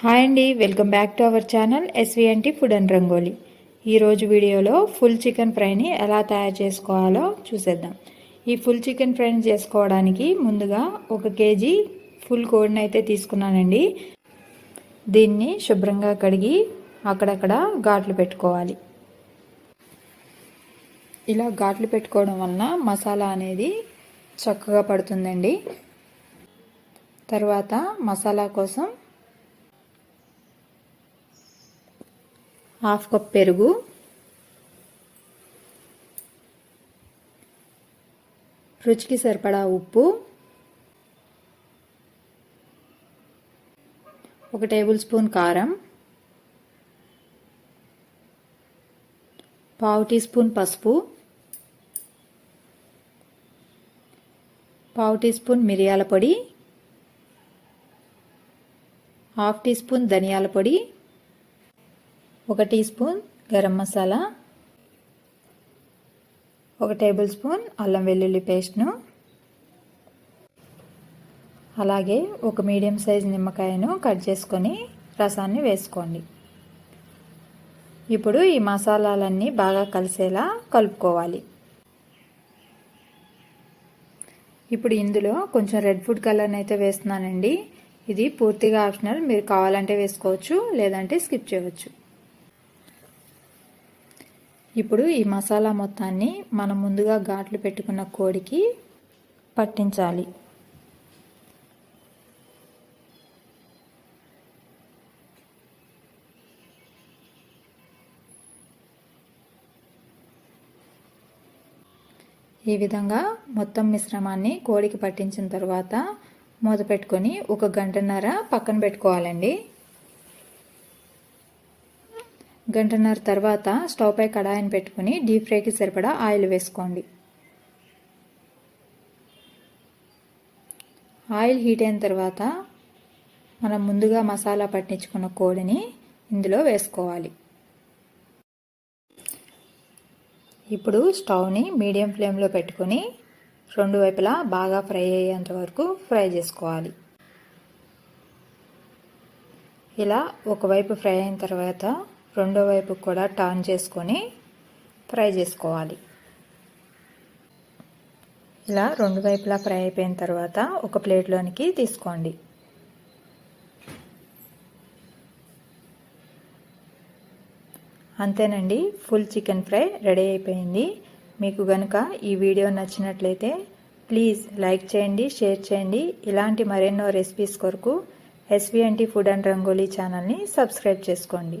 Hi అండి welcome back to our channel SVNT food and Rangoli ఈరోజు వీడియోలో full chicken ఫ్రైని ఎలా తయారు చేసుకోవాలో చూసేద్దాం. ఈ ఫుల్ చికెన్ ఫ్రైని చేసుకోవడానికి ముందుగా ఒక కేజీ ఫుల్ కోడిని అయితే తీసుకున్నానండి. దీన్ని శుభ్రంగా కడిగి అక్కడక్కడ ఘాట్లు పెట్టుకోవాలి. ఇలా ఘాట్లు పెట్టుకోవడం వలన మసాలా అనేది చక్కగా పడుతుందండి. తర్వాత మసాలా కోసం హాఫ్ కప్ పెరుగు. రుచికి సరిపడా ఉప్పు. ఒక టేబుల్ స్పూన్ కారం. పావు టీ స్పూన్ పసుపు. పావు టీ స్పూన్ మిరియాల పొడి. హాఫ్ టీ స్పూన్ ధనియాల పొడి. ఒక టీ స్పూన్ గరం మసాలా ఒక టేబుల్ స్పూన్ అల్లం వెల్లుల్లి పేస్ట్ను అలాగే ఒక మీడియం సైజ్ నిమ్మకాయను కట్ చేసుకొని రసాన్ని వేసుకోండి. ఇప్పుడు ఈ మసాలాలన్నీ బాగా కలిసేలా కలుపుకోవాలి. ఇప్పుడు ఇందులో కొంచెం రెడ్ ఫుడ్ కలర్ని అయితే వేస్తున్నానండి. ఇది పూర్తిగా ఆప్షనల్. మీరు కావాలంటే వేసుకోవచ్చు లేదంటే స్కిప్ చేయవచ్చు. ఇప్పుడు ఈ మసాలా మొత్తాన్ని మనం ముందుగా ఘాట్లు పెట్టుకున్న కోడికి పట్టించాలి. ఈ విధంగా మొత్తం మిశ్రమాన్ని కోడికి పట్టించిన తర్వాత మూత పెట్టుకొని ఒక గంటన్నర పక్కన పెట్టుకోవాలండి. గంటన్నర తర్వాత స్టవ్పై కడాయిని పెట్టుకుని డీప్ ఫ్రైకి సరిపడా ఆయిల్ వేసుకోండి. ఆయిల్ హీట్ అయిన తర్వాత మనం ముందుగా మసాలా పట్టించుకున్న కోడిని ఇందులో వేసుకోవాలి. ఇప్పుడు స్టవ్ని మీడియం ఫ్లేమ్లో పెట్టుకొని రెండు వైపులా బాగా ఫ్రై అయ్యేంత వరకు ఫ్రై చేసుకోవాలి. ఇలా ఒకవైపు ఫ్రై అయిన తర్వాత రెండో వైపు కూడా టర్న్ చేసుకొని ఫ్రై చేసుకోవాలి. ఇలా రెండు వైపులా ఫ్రై అయిపోయిన తర్వాత ఒక ప్లేట్లోనికి తీసుకోండి. అంతేనండి ఫుల్ చికెన్ ఫ్రై రెడీ అయిపోయింది. మీకు కనుక ఈ వీడియో నచ్చినట్లయితే ప్లీజ్ లైక్ చేయండి షేర్ చేయండి. ఇలాంటి మరెన్నో రెసిపీస్ కొరకు ఎస్విఎన్టీ ఫుడ్ అండ్ రంగోలీ ఛానల్ని సబ్స్క్రైబ్ చేసుకోండి.